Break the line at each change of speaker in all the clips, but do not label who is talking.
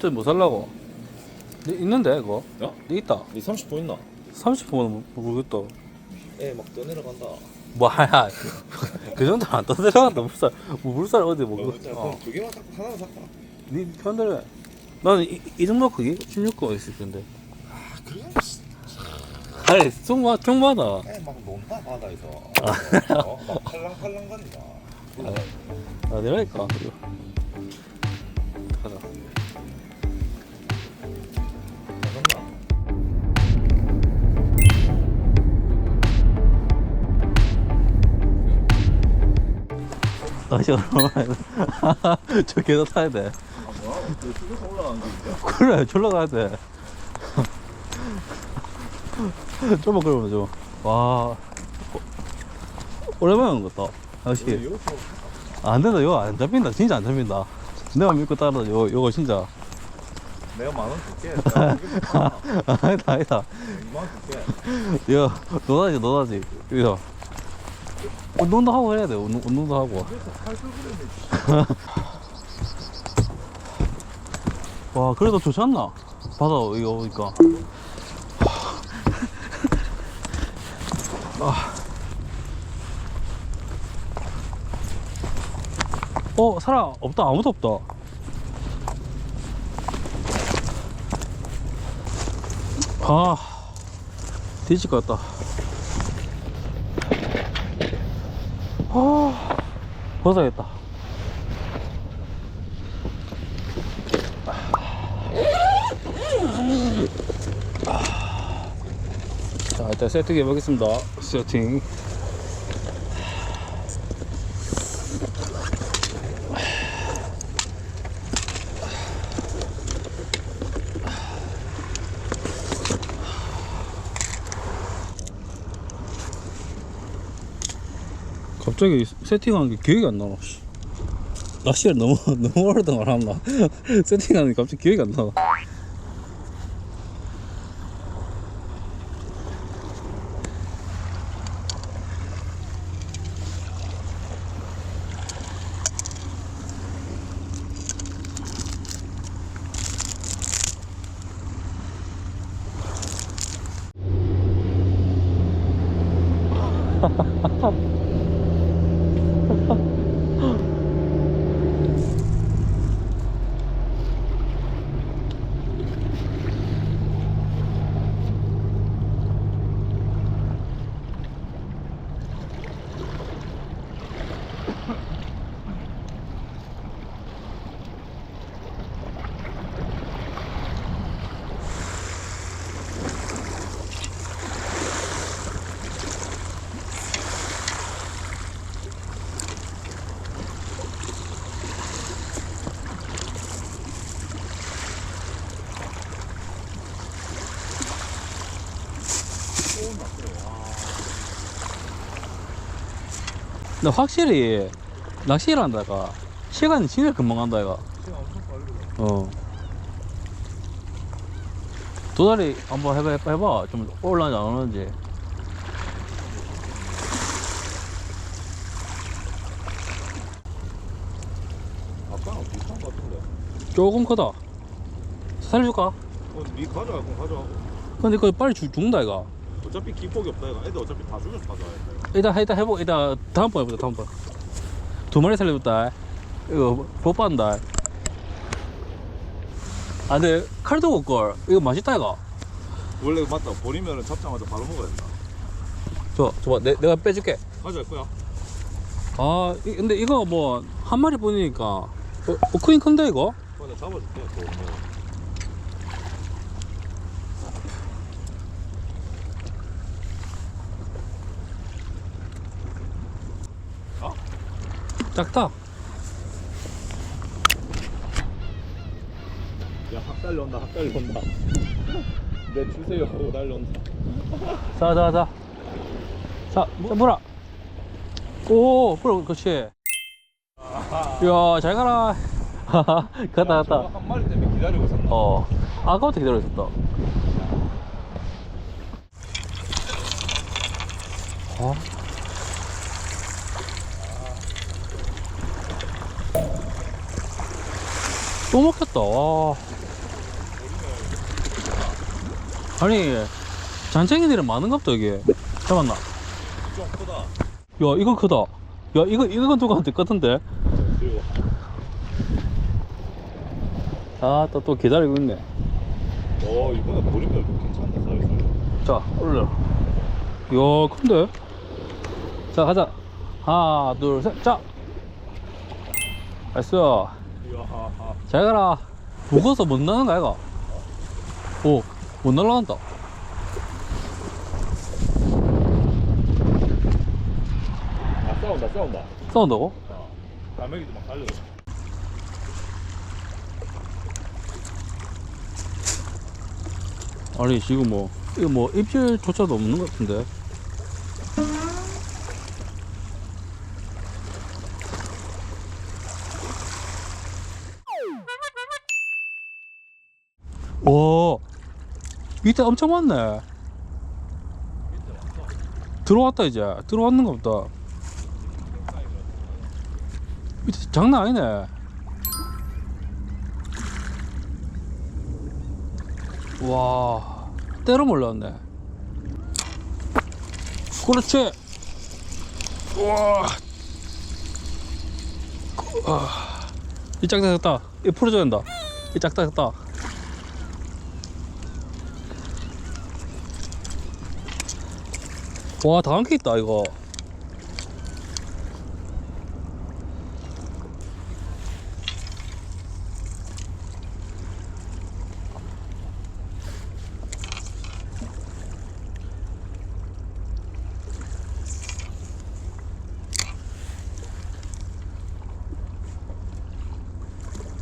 저뭐 살라고? 네, 있는데 이거?
야?
네 있다.
니 30분 있나?
30분은 모르겠다.
애 막 떠내려간다.
뭐야? 그 정도는 안 떠들어간다. 물살, 뭐 물살 어디 뭐
뭐,
그?
자,
어.
그럼 두 개만 살까? 하나만 살까?
네 편들래. 나는 이, 이 정도 크기 16거 있을 텐데.
아 그래?
아니 좀 많아.
애막 논다 바다에서.
아.
어? 막 팔랑팔랑 거린다.
아 내라니까. 다시 올라가야 돼. 저 계단 타야 돼.
아 뭐야? 너 수도사 올라가는 게 있냐?
그래, 졸라 가야 돼. 좀만 그러면 좀. 와. 어, 오랜만에 온것 같다. 역시.
이거
안 된다, 이거 안 잡힌다. 진짜 안 잡힌다. 내가 믿고 따라, 이거, 이거 진짜.
내가 만 원 줄게. 내가 두개 줄게.
아니다, 아니다.
2만 줄게.
이거, 너다지, 너다지. 여기서. 운동도 하고 해야 돼, 운동, 운동도 하고.
그래서 800g이
와, 그래도 좋지 않나? 바다, 이거 오니까. 아. 어, 사람 없다. 아무도 없다. 아, 뒤질 것 같다. 아, 벗어야겠다. 자, 일단 세팅 해 보겠습니다. 세팅. 갑자기 세팅하는 게 기억이 안 나. 씨. 낚시를 너무 너무 오래동안 안 했나? 세팅하는 게 갑자기 기억이 안 나. 근데 확실히 낚시를 한다가 시간이 진짜 금방 간다 이가
시간 엄청 빨리 가.
어 도다리 한번 해봐 해봐 해봐 좀 올라오는지 안 오는지
아까랑 비슷한 거 같은데.
조금 크다 살려줄까?
어, 니 가져가, 그럼 가져가고.
근데 그거 빨리 죽, 죽는다 이가
어차피 기폭이 없다, 이거. 애들 어차피 다 죽여서 가져와야 돼.
일단 일단 해보 일단 다음번 해보자 다음번 두 마리 살려줬다 이거 못 받는다 아 근데 칼도 없걸 이거 맛있다 이가
원래 맞다. 버리면 잡자마자 바로 먹어야 된다.
저 저봐 내, 내가 빼줄게
가져갈 거야.
아 이- 근데 이거 뭐 한 마리 뿐이니까 어, 어 크긴 큰데 이거?
내가 잡아줄게. 또
작다
야, 학 달려온다, 학 달려온다. 내 주세요 하고 달려온다.
자 자 자 자 물어 오 물어 그렇지 이야 잘 가라 갔다 갔다
한 마리 때문에 기다리고 있었나?
어 아까부터 기다려줬다 어? 또 먹혔다. 와. 아니 잔챙이들이 많은갑다 여기 잡았나? 야 이거 크다. 야 이거 될것 같은데
그리고
아또 또 기다리고 있네.
어 이번에 보리멸 괜찮다 사이즈.
자 올려. 야 큰데? 자 가자. 하나 둘셋자!
이야.
잘 가라 무거워서 못 나는 거야 이가 오못 날라간다
아 싸운다 싸운다.
싸운다고?
어. 갈매기도 막 달려.
아니 지금 뭐 이거 뭐 입질조차도 없는 것 같은데 와 밑에 엄청 많네. 들어왔다 이제. 들어왔는가 보다. 밑에 장난 아니네. 와 때려 몰랐네. 그렇지. 와. 아, 이 짝다 됐다. 이 풀어줘야 된다. 이 짝다 됐다 와다 함께 있다 이거.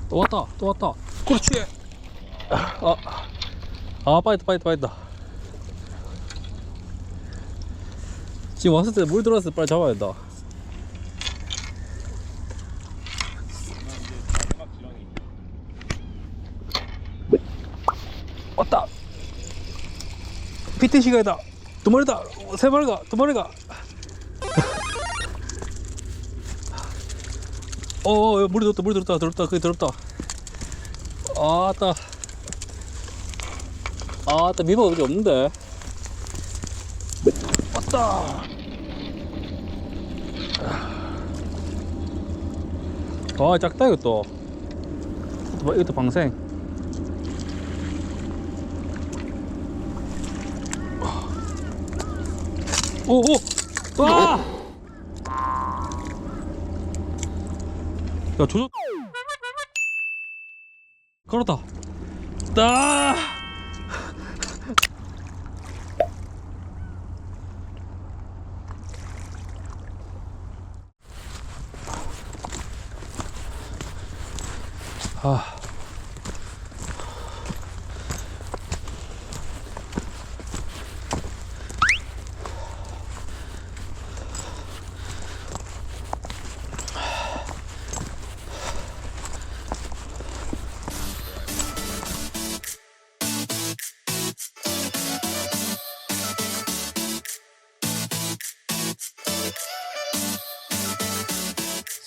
또 왔다 또 왔다. 그렇지 아, 아 빠졌다 빠졌다 빠졌다 지금 왔을 때 물 들어왔을 때 빨리 잡아야 된다. 왔다. 피트 시간이다. 두 마리다. 세 마리가 두 마리가. 어, 어 물이 들었다 물이 들었다 들었다 그게 들었다. 아따. 아따 미모가 그지 없는데 왔다 아 작다 이것도 이것도, 이것도 방생 오, 오! 아! 야, 조졌. 걸었다. 아! Oh.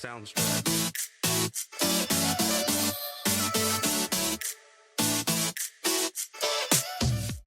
Sounds